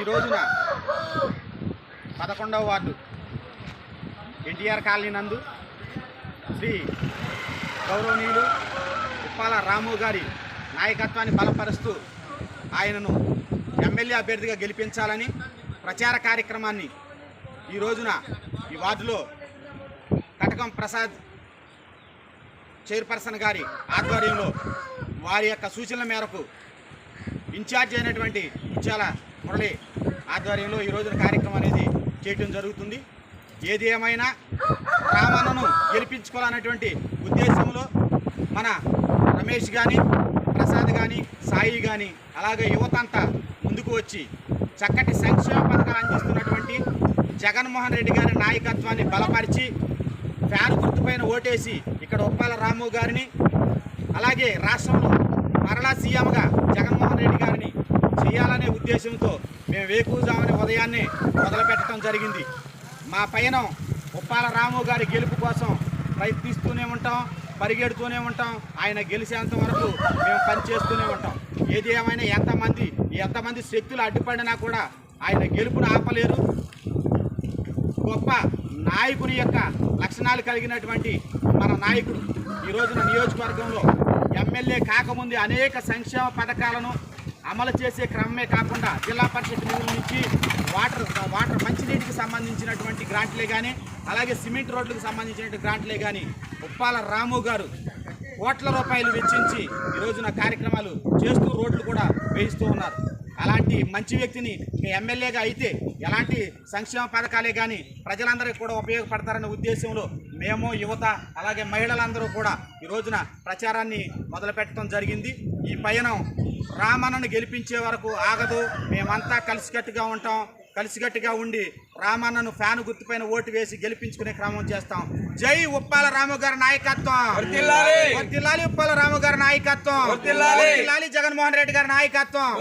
ఈ రోజున పదకొండవ వార్డు ఎన్టీఆర్ కాలనీ నందు శ్రీ గౌరవనీయులు ఉప్పాల రాము గారి నాయకత్వాన్ని బలపరుస్తూ ఆయనను ఎమ్మెల్యే అభ్యర్థిగా గెలిపించాలని ప్రచార కార్యక్రమాన్ని ఈ రోజున ఈ వార్డులో కటకం ప్రసాద్ చైర్పర్సన్ గారి ఆధ్వర్యంలో వారి యొక్క సూచనల మేరకు ఇన్ఛార్జ్ అయినటువంటి ముత్యాల మురళి ఆధ్వర్యంలో ఈ రోజున కార్యక్రమం అనేది చేయటం జరుగుతుంది. ఏది ఏమైనా రామన్నను గెలిపించుకోవాలన్నటువంటి ఉద్దేశంలో మన రమేష్ కానీ ప్రసాద్ కానీ సాయి కానీ అలాగే యువత అంతా ముందుకు వచ్చి చక్కటి సంక్షేమ పథకాలు అందిస్తున్నటువంటి జగన్మోహన్ రెడ్డి గారి నాయకత్వాన్ని బలపరిచి ఫ్యాన్ గుర్తుపైన ఓటేసి ఇక్కడ ఉప్పాల రాము గారిని అలాగే రాష్ట్రంలో మరలా సీఎంగా జగన్మోహన్ రెడ్డి గారిని చేయాలనే ఉద్దేశంతో మేము వేకూజామని ఉదయాన్నే మొదలుపెట్టడం జరిగింది. మా పైన ఉప్పాల రాము గారి గెలుపు కోసం ప్రయత్నిస్తూనే ఉంటాం పరిగెడుతూనే ఉంటాం. ఆయన గెలిచేంత వరకు మేము పనిచేస్తూనే ఉంటాం. ఏది ఏమైనా ఎంతమంది ఎంతమంది శక్తులు అడ్డుపడినా కూడా ఆయన గెలుపును ఆపలేరు. గొప్ప నాయకుని యొక్క లక్షణాలు కలిగినటువంటి మన నాయకుడు ఈరోజున నియోజకవర్గంలో ఎమ్మెల్యే కాకముందు అనేక సంక్షేమ పథకాలను అమలు చేసే క్రమమే కాకుండా జిల్లా పరిషత్ నిధుల నుంచి వాటర్ వాటర్ మంచినీటికి సంబంధించినటువంటి గ్రాంట్లే కానీ అలాగే సిమెంట్ రోడ్లకు సంబంధించినటువంటి గ్రాంట్లే కానీ ఉప్పాల రాము గారు కోట్ల రూపాయలు వెచ్చించి ఈరోజున కార్యక్రమాలు చేస్తూ రోడ్లు కూడా వేయిస్తూ ఉన్నారు. అలాంటి మంచి వ్యక్తిని ఎమ్మెల్యేగా అయితే ఎలాంటి సంక్షేమ పథకాలే కానీ ప్రజలందరికీ కూడా ఉపయోగపడతారనే ఉద్దేశంలో మేము యువత అలాగే మహిళలందరూ కూడా ఈ రోజున ప్రచారాన్ని మొదలుపెట్టడం జరిగింది. ఈ పయనం రామన్నను గెలిపించే వరకు ఆగదు. మేమంతా కలిసికట్టుగా ఉంటాం. కలిసికట్టుగా ఉండి రామన్నను ఫ్యాన్ గుర్తుపైన ఓటు వేసి గెలిపించుకునే క్రమం చేస్తాం. జై ఉప్పాల రాము గారి నాయకత్వం ఉప్పాల రాము గారి నాయకత్వం జగన్మోహన్ రెడ్డి గారి నాయకత్వం!